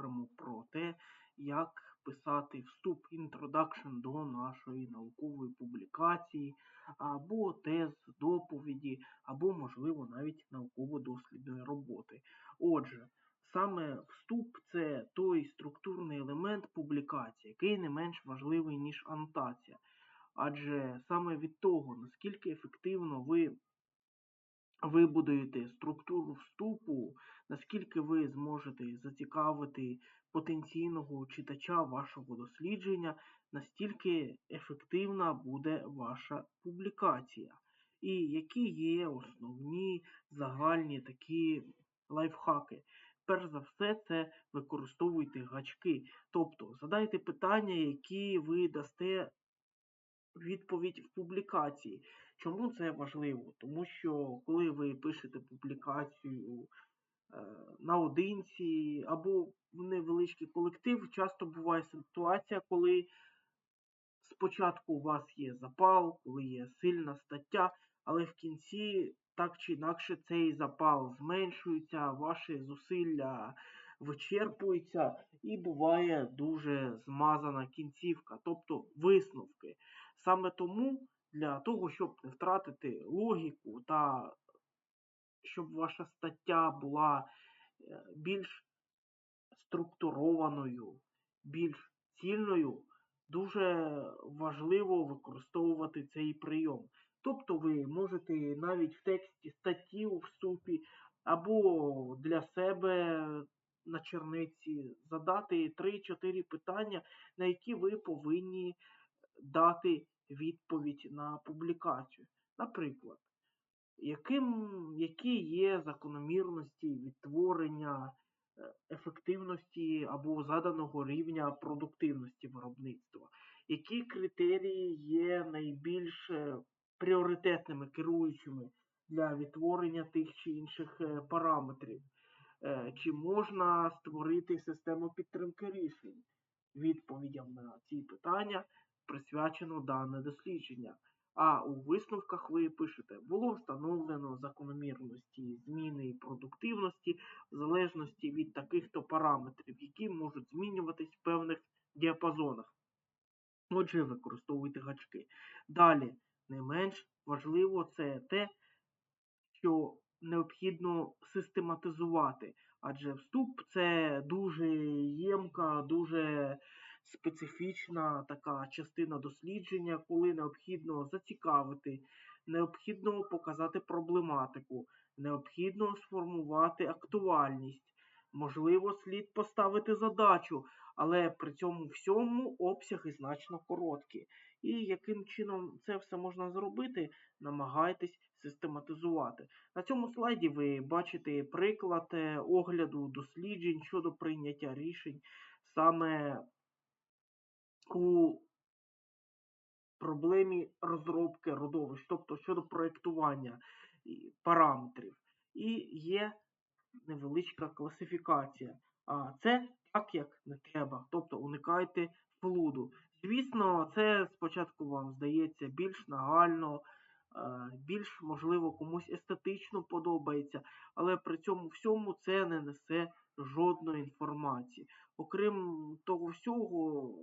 поговоримо про те, як писати вступ introduction до нашої наукової публікації, або тез, доповіді, або, можливо, навіть науково-дослідної роботи. Отже, саме вступ це той структурний елемент публікації, який не менш важливий, ніж анотація. Адже саме від того, наскільки ефективно ви вибудуєте структуру вступу, наскільки ви зможете зацікавити потенційного читача вашого дослідження, настільки ефективна буде ваша публікація. І які є основні загальні такі лайфхаки. Перш за все, це використовуйте гачки. Тобто задайте питання, які ви дасте відповідь в публікації. Чому це важливо? Тому що коли ви пишете публікацію наодинці або в невеличкий колектив, часто буває ситуація, коли спочатку у вас є запал, коли є сильна стаття, але в кінці так чи інакше цей запал зменшується, ваші зусилля вичерпуються і буває дуже змазана кінцівка, тобто висновки. Саме тому для того, щоб не втратити логіку та щоб ваша стаття була е, більш структурованою, більш цільною, дуже важливо використовувати цей прийом. Тобто ви можете навіть в тексті статті у вступі або для себе на черниці задати 3-4 питання, на які ви повинні дати відповідь на публікацію. Наприклад, яким, які є закономірності відтворення е, ефективності або заданого рівня продуктивності виробництва, які критерії є найбільш е, пріоритетними керуючими для відтворення тих чи інших е, параметрів, чи можна створити систему підтримки рішень? Відповідям на ці питання присвячено дане дослідження. А у висновках ви пишете, було встановлено закономірності зміни і продуктивності в залежності від таких-то параметрів, які можуть змінюватись в певних діапазонах. Отже, використовуйте гачки. Далі, не менш важливо це те, що необхідно систематизувати, адже вступ це дуже ємка, дуже специфічна така частина дослідження, коли необхідно зацікавити, необхідно показати проблематику, необхідно сформувати актуальність. Можливо, слід поставити задачу, але при цьому всьому обсяги значно короткі. І яким чином це все можна зробити, намагайтесь систематизувати. На цьому слайді ви бачите приклад е, огляду досліджень щодо прийняття рішень саме у проблемі розробки родовищ, тобто щодо проєктування параметрів. І є невеличка класифікація. А це так, як не треба. Тобто уникайте флуду. Звісно, це спочатку вам здається більш нагально, більш, можливо, комусь естетично подобається, але при цьому всьому це не несе жодної інформації. Окрім того всього,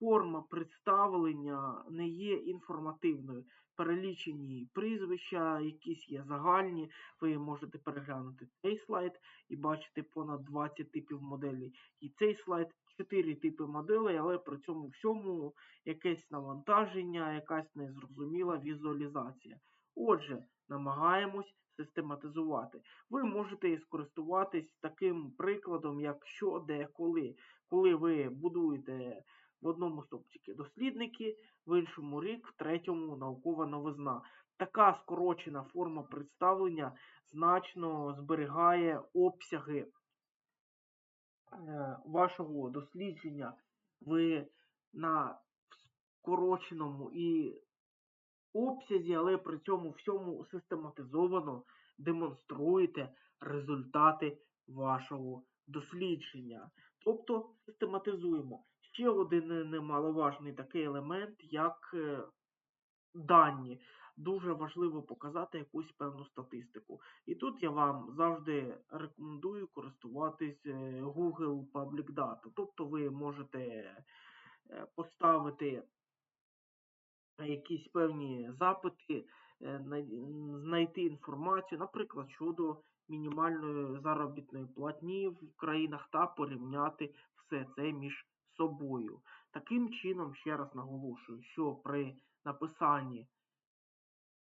форма представлення не є інформативною. Перелічені прізвища, якісь є загальні. Ви можете переглянути цей слайд і бачити понад 20 типів моделей. І цей слайд 4 типи моделей, але при цьому всьому якесь навантаження, якась незрозуміла візуалізація. Отже, намагаємось систематизувати. Ви можете скористуватись таким прикладом, як що, де, коли. Коли ви будуєте в одному стовпчику дослідники, в іншому рік, в третьому наукова новизна. Така скорочена форма представлення значно зберігає обсяги е, вашого дослідження. Ви на скороченому і обсязі, але при цьому всьому систематизовано демонструєте результати вашого дослідження. Тобто систематизуємо. Ще один немаловажний такий елемент, як е, дані. дуже важливо показати якусь певну статистику. І тут я вам завжди рекомендую користуватись е, Google Public Data. Тобто ви можете е, поставити якісь певні запити, е, знайти інформацію, наприклад, щодо мінімальної заробітної платні в країнах та порівняти все це між собою. Таким чином, ще раз наголошую, що при написанні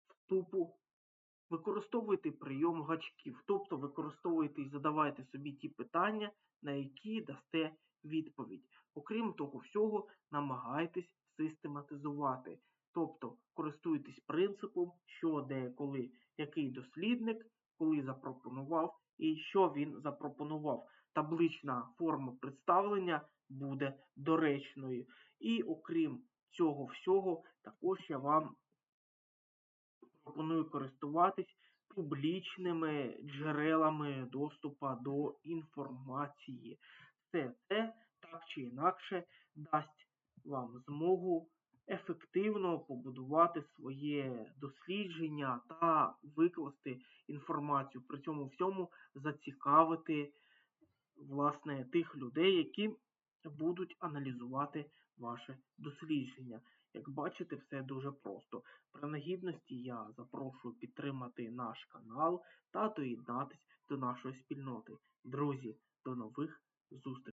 вступу використовуйте прийом гачків, тобто використовуйте і задавайте собі ті питання, на які дасте відповідь. Окрім того всього, намагайтесь систематизувати. Тобто користуйтесь принципом, що де, коли, який дослідник, коли запропонував і що він запропонував. Таблична форма представлення буде доречною. І окрім цього всього, також я вам пропоную користуватись публічними джерелами доступу до інформації. Все це так чи інакше дасть вам змогу ефективно побудувати своє дослідження та викласти інформацію. При цьому всьому зацікавити власне тих людей, які будуть аналізувати ваше дослідження. Як бачите, все дуже просто. При нагідності я запрошую підтримати наш канал та доєднатися до нашої спільноти. Друзі, до нових зустрічей!